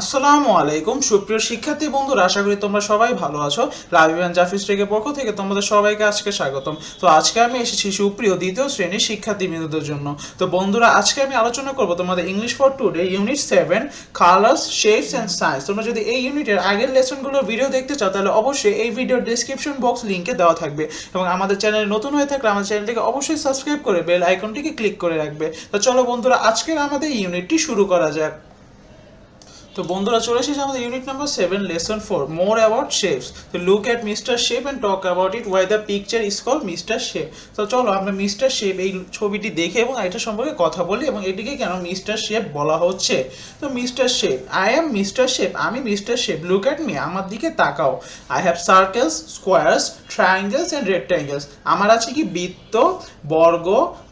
আসসালামু আলাইকুম। সুপ্রিয় শিক্ষার্থী বন্ধুরা, আশা করি তোমরা সবাই ভালো আছো। লাভিবান জাফিস টেকের পক্ষ থেকে তোমাদের সবাইকে আজকে স্বাগতম। তো আজকে আমি এসেছি সুপ্রিয় দ্বিতীয় শ্রেণির শিক্ষার্থী বিন্দুদের জন্য। তো বন্ধুরা, আজকে আমি আলোচনা করব তোমাদের English for today unit seven colours shapes and science তোমরা যদি এই ইউনিটের আগের লেসনগুলোর ভিডিও দেখতে চাও, তাহলে অবশ্যই এই ভিডিওর ডিসক্রিপশন বক্স লিঙ্কে দেওয়া থাকবে। এবং আমাদের চ্যানেলে নতুন হয়ে থাকলে আমাদের চ্যানেলটিকে অবশ্যই সাবস্ক্রাইব করে বেল আইকনটিকে ক্লিক করে রাখবে। তো চলো বন্ধুরা, আজকের আমাদের ইউনিটটি শুরু করা যাক। তো বন্ধুরা, চলে এসেছে আমাদের unit number seven lesson four more about shapes তো look at mister shape and talk about it why the picture is call mister shape তো চলো, আমরা মিস্টার শেপ এই ছবিটি দেখে এবং এটা সম্পর্কে কথা বলি এবং এটিকে কেন মিস্টার শেপ বলা হচ্ছে? তো mister shape I am mister shape আমি mister shape look at me আমার দিকে তাকাও। I have circles squares triangles and rectangles আমার আছে কি বৃত্ত, বর্গ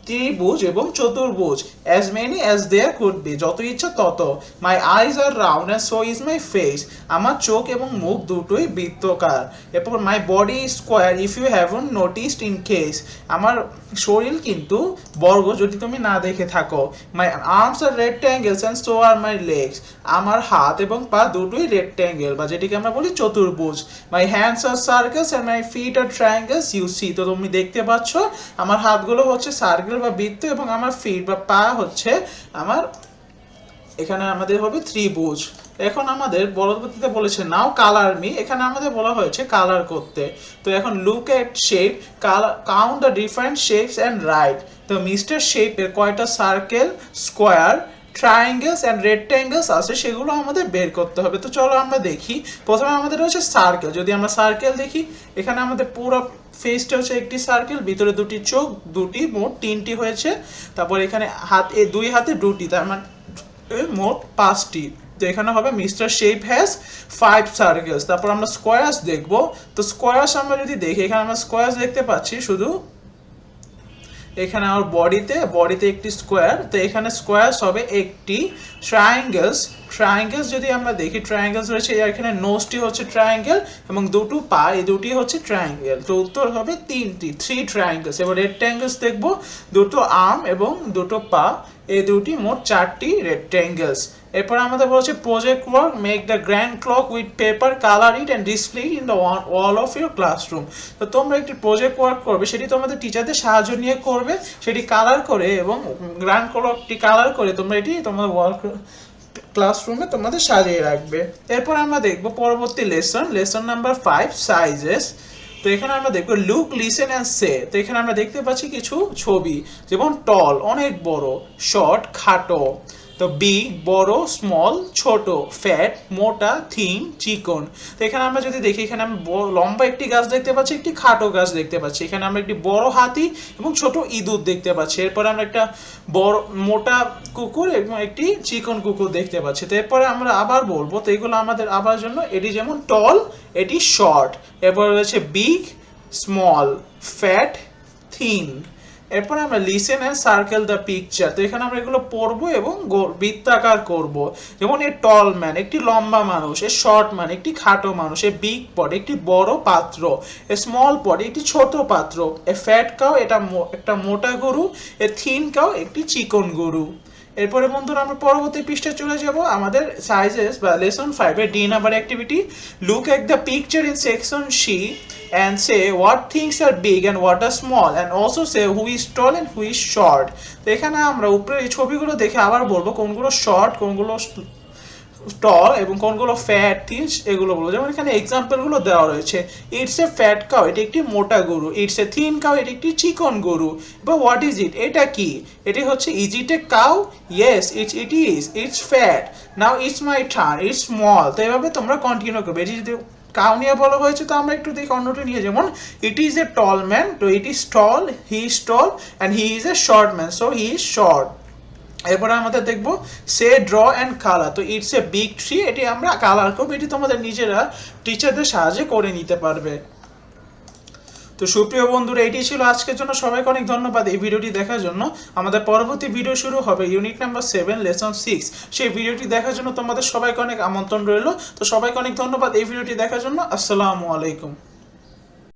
ত্রিভুজ এবং চতুর্ভুজ। As many as there could be যত ইচ্ছা তত। My eyes are round and so is my face আমার চোখ এবং মুখ দুটোই বৃত্তকার। এরপর my body square if you haven't noticed in case আমার শরীর কিন্তু বর্গ, যদি তুমি না দেখে থাকো। My arms are rectangles and so are my legs আমার হাত এবং পা দুটোই রেক্ট্যাঙ্গেল বা যেটিকে আমরা বলি চতুর্ভুজ। My hands are circles and my feet are triangles you see তো তুমি দেখতে পাচ্ছ, আমার হাতগুলো হচ্ছে সার্কেল বা বৃত্ত এবং আমার ফিট বা পা হচ্ছে আমার, এখানে আমাদের হবে ত্রিভুজ। এখন আমাদের পরবর্তীতে বলেছে, নাও কালার মি। এখানে আমাদের বলা হয়েছে কালার করতে। তো এখন look at shape colour count the different shapes and right তো মিস্টার শেপের কয়টা circle square triangles and rectangles আছে, সেগুলো আমাদের বের করতে হবে। তো চলো আমরা দেখি। প্রথমে আমাদের হচ্ছে সার্কেল যদি আমরা সার্কেল দেখি, এখানে আমাদের পুরো ফেসটা হচ্ছে একটি সার্কেল ভিতরে দুটি চোখ, দুটি মোট তিনটি হয়েছে। তারপর এখানে হাত, এ দুই হাতে দুটি, তার মানে মোট পাঁচটি। তো এখানে হবে mister shape has five circles তারপর আমরা স্কোয়ার্স দেখব। তো স্কোয়ার্স আমরা যদি দেখি, এখানে আমরা স্কোয়ার্স দেখতে পাচ্ছি, শুধু এখানে আমার বডিতে বডিতে একটি স্কোয়ার তো এখানে স্কোয়ারস হবে একটি ট্রায়াঙ্গেলস ট্রায়াঙ্গেলস যদি আমরা দেখি ট্রায়াঙ্গেলস রয়েছে এখানে নোজটি হচ্ছে ট্রায়াঙ্গেল এবং দুটো পা, এই দুটি হচ্ছে ট্রায়াঙ্গেল তো উত্তর হবে তিনটি থ্রি ট্রায়াঙ্গেলস এবার রেক্ট্যাঙ্গেলস দেখব, দুটো আর্ম এবং দুটো পা। এই দুটি মোট চারটি রেক্ট্যাঙ্গেলস এরপর আমাদের বলছে project work make the grand clock with paper colour it and display in the wall of your classroom তো তোমরা একটি প্রজেক্ট ওয়ার্ক করবে, সেটি তোমাদের টিচারদের সাহায্য নিয়ে করবে, সেটি কালার করে এবং গ্র্যান্ড ক্লকটি কালার করে তোমরা এটি তোমাদের ওয়াল ক্লাসরুমে তোমাদের সাজিয়ে রাখবে। এরপর আমরা দেখব পরবর্তী lesson lesson number five sizes তো এখানে আমরা দেখব লুক, লিসেন অ্যান্ড সে। তো এখানে আমরা দেখতে পাচ্ছি কিছু ছবি, যেমন টল, অনেক বড়, শর্ট, খাটো। তো বিগ বড় স্মল ছোট ফ্যাট মোটা থিন চিকন। তো এখানে আমরা যদি দেখি, এখানে আমি লম্বা একটি গাছ দেখতে পাচ্ছি, একটি খাটো গাছ দেখতে পাচ্ছি। এখানে আমরা একটি বড় হাতি এবং ছোট ইঁদুর দেখতে পাচ্ছি। এরপরে আমরা একটা বড়, মোটা কুকুর এবং একটি চিকন কুকুর দেখতে পাচ্ছি। তো এরপরে আমরা আবার বলব, তো এগুলো আমাদের আবার জন্য, এটি যেমন টল এটি শর্ট এরপর রয়েছে বিগ স্মল ফ্যাট থিন এরপর আমরা listen and circle the picture তো এখানে আমরা এগুলো পড়ব এবং বৃত্তাকার করব। যেমন এ টল ম্যান একটি লম্বা মানুষ এ শর্ট ম্যান একটি খাটো মানুষ এ বিগ পট একটি বড় পাত্র এ স্মল পট একটি ছোট পাত্র এ ফ্যাট কাউ এটা একটা মোটা গরু এ থিন কাউ একটি চিকন গরু। এরপরে বন্ধুরা আমরা পরবর্তী পৃষ্ঠে চলে যাব আমাদের সাইজেস বা লেসন ফাইভের D number activity look at the picture in section C and say what things are big and what are small and also say who is tall and who is short. তো এখানে আমরা উপরে এই ছবিগুলো দেখে আবার বলব কোনগুলো শর্ট কোনগুলো টল এবং কোনগুলো ফ্যাট থিন এগুলো বলব যেমন এখানে এক্সাম্পলগুলো দেওয়া রয়েছে। ইটস এ ফ্যাট কাউ এটি একটি মোটা গরু। ইটস এ থিন কাউ এটি একটি চিকন গরু। বা হোয়াট ইজ ইট এটা কি? এটি হচ্ছে is it a cow yes it's it is it's fat now it's my turn it's small তো এভাবে তোমরা কন্টিনিউ করবে। এটি যদি কাউ নিয়ে বলা হয়েছে, তো আমরা একটু দেখি অন্যটি নিয়ে যেমন it is a tall man তো it is tall he is tall and he is a short man so he is short এরপরে আমাদের দেখব, সে ড্র অ্যান্ড কালার তো ইটস এ বিগ ট্রি এটি আমরা কালার করব, এটি তোমাদের নিজেরা টিচারদের সাহায্যে করে নিতে পারবে। তো সুপ্রিয় বন্ধুরা, এটি ছিল আজকের জন্য, সবাইকে অনেক ধন্যবাদ এই ভিডিওটি দেখার জন্য। আমাদের পরবর্তী ভিডিও শুরু হবে unit number seven lesson six সেই ভিডিওটি দেখার জন্য তোমাদের সবাইকে অনেক আমন্ত্রণ রইল। তো সবাইকে অনেক ধন্যবাদ এই ভিডিওটি দেখার জন্য। আসসালামু আলাইকুম।